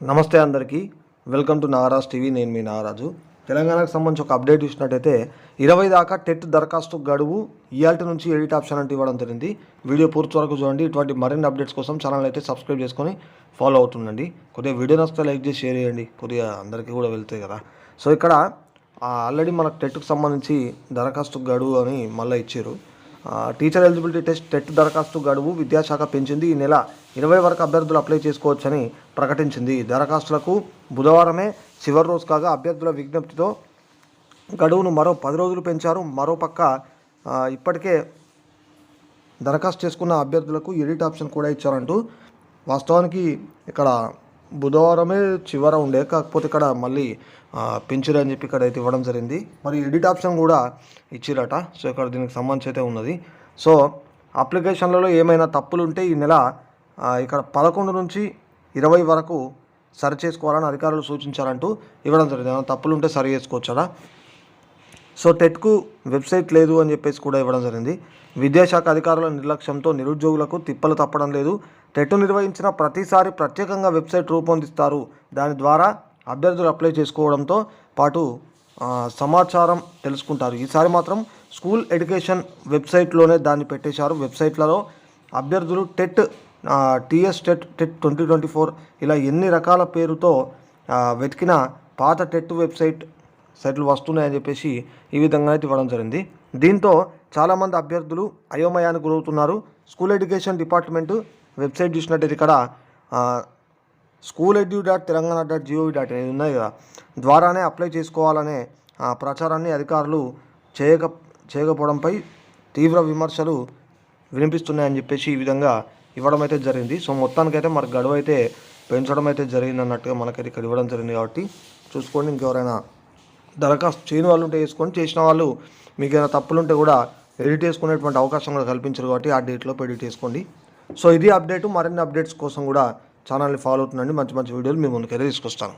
నమస్తే అందరికీ. Welcome to Nagaraj TV. నేను మీ నాగరాజు తెలంగాణకు సంబంధించి ఒక అప్డేట్ ఇచ్చినట్టయితే ఇరవై దాకా టెట్ దరఖాస్తు గడువు ఇయాల్టి నుంచి ఎడిట్ ఆప్షన్ అంటే ఇవ్వడం జరిగింది. వీడియో పూర్తి వరకు చూడండి. ఇటువంటి మరిన్ని అప్డేట్స్ కోసం ఛానల్ అయితే సబ్స్క్రైబ్ చేసుకొని ఫాలో అవుతుండండి. కొద్దిగా వీడియో నచ్చితే లైక్ చేసి షేర్ చేయండి. కొద్దిగా అందరికీ కూడా వెళ్తాయి కదా. సో ఇక్కడ ఆల్రెడీ మనకు టెట్కు సంబంధించి దరఖాస్తు గడువు అని మళ్ళీ ఇచ్చారు. టీచర్ ఎలిజిబిలిటీ టెస్ట్ టెట్ దరఖాస్తు గడువు విద్యాశాఖ పెంచింది. ఈ నెల ఇరవై వరకు అభ్యర్థులు అప్లై చేసుకోవచ్చని ప్రకటించింది. దరఖాస్తులకు బుధవారమే చివరి రోజు కాగా అభ్యర్థుల విజ్ఞప్తితో గడువును మరో పది రోజులు పెంచారు. మరో పక్క ఇప్పటికే దరఖాస్తు చేసుకున్న అభ్యర్థులకు ఎడిట్ ఆప్షన్ కూడా ఇచ్చారంటూ వాస్తవానికి ఇక్కడ బుధవారమే చివర ఉండే కాకపోతే ఇక్కడ మళ్ళీ ఆ, అని చెప్పి ఇక్కడ అయితే ఇవ్వడం జరిగింది. మరి ఎడిట్ ఆప్షన్ కూడా ఇచ్చిరట సో ఇక్కడ దీనికి సంబంధించి అయితే ఉన్నది. సో అప్లికేషన్లలో ఏమైనా తప్పులు ఉంటే ఈ నెల ఇక్కడ పదకొండు నుంచి ఇరవై వరకు సరి చేసుకోవాలని అధికారులు సూచించారంటూ ఇవ్వడం జరిగింది. ఏమైనా తప్పులు ఉంటే సరి చేసుకోవచ్చా? సో టెట్కు వెబ్సైట్ లేదు అని చెప్పేసి కూడా ఇవ్వడం జరిగింది. విద్యాశాఖ అధికారుల నిర్లక్ష్యంతో నిరుద్యోగులకు తిప్పలు తప్పడం లేదు. టెట్ నిర్వహించిన ప్రతిసారి ప్రత్యేకంగా వెబ్సైట్ రూపొందిస్తారు. దాని ద్వారా అభ్యర్థులు అప్లై చేసుకోవడంతో పాటు సమాచారం తెలుసుకుంటారు. ఈసారి మాత్రం స్కూల్ ఎడ్యుకేషన్ వెబ్సైట్లోనే దాన్ని పెట్టేశారు. వెబ్సైట్లలో అభ్యర్థులు TET TS TET TET twenty twenty four ఇలా ఎన్ని రకాల పేరుతో వెతికిన పాత టెట్ వెబ్సైట్ సైట్లు వస్తున్నాయని చెప్పేసి ఈ విధంగా అయితే ఇవ్వడం జరిగింది. దీంతో చాలామంది అభ్యర్థులు అయోమయానికి గురవుతున్నారు. స్కూల్ ఎడ్యుకేషన్ డిపార్ట్మెంట్ వెబ్సైట్ చూసినట్టయితే ఇక్కడ school edu dot Telangana dot GOV dot అనేది ఉన్నాయి కదా. ద్వారానే అప్లై చేసుకోవాలనే ప్రచారాన్ని అధికారులు చేయక చేయకపోవడంపై తీవ్ర విమర్శలు వినిపిస్తున్నాయని చెప్పేసి ఈ విధంగా ఇవ్వడం అయితే జరిగింది. సో మొత్తానికైతే మరి గడువు అయితే పెంచడం అయితే జరిగింది అన్నట్టుగా మనకైతే ఇక్కడ ఇవ్వడం జరిగింది కాబట్టి చూసుకోండి. ఇంకెవరైనా దరఖాస్తు చేయని వాళ్ళు ఉంటే వేసుకొని చేసిన వాళ్ళు మీకు ఏమైనా తప్పులు ఉంటే కూడా ఎడిట్ చేసుకునేటువంటి అవకాశం కూడా కల్పించారు కాబట్టి ఆ డేట్లో ఎడిట్ చేసుకోండి. సో ఇది అప్డేట్ మరిన్ని అప్డేట్స్ కోసం కూడా ఛానల్ని ఫాలో అవుతుందండి మంచి మంచి వీడియోలు మీ ముందుకైతే తీసుకొస్తాను.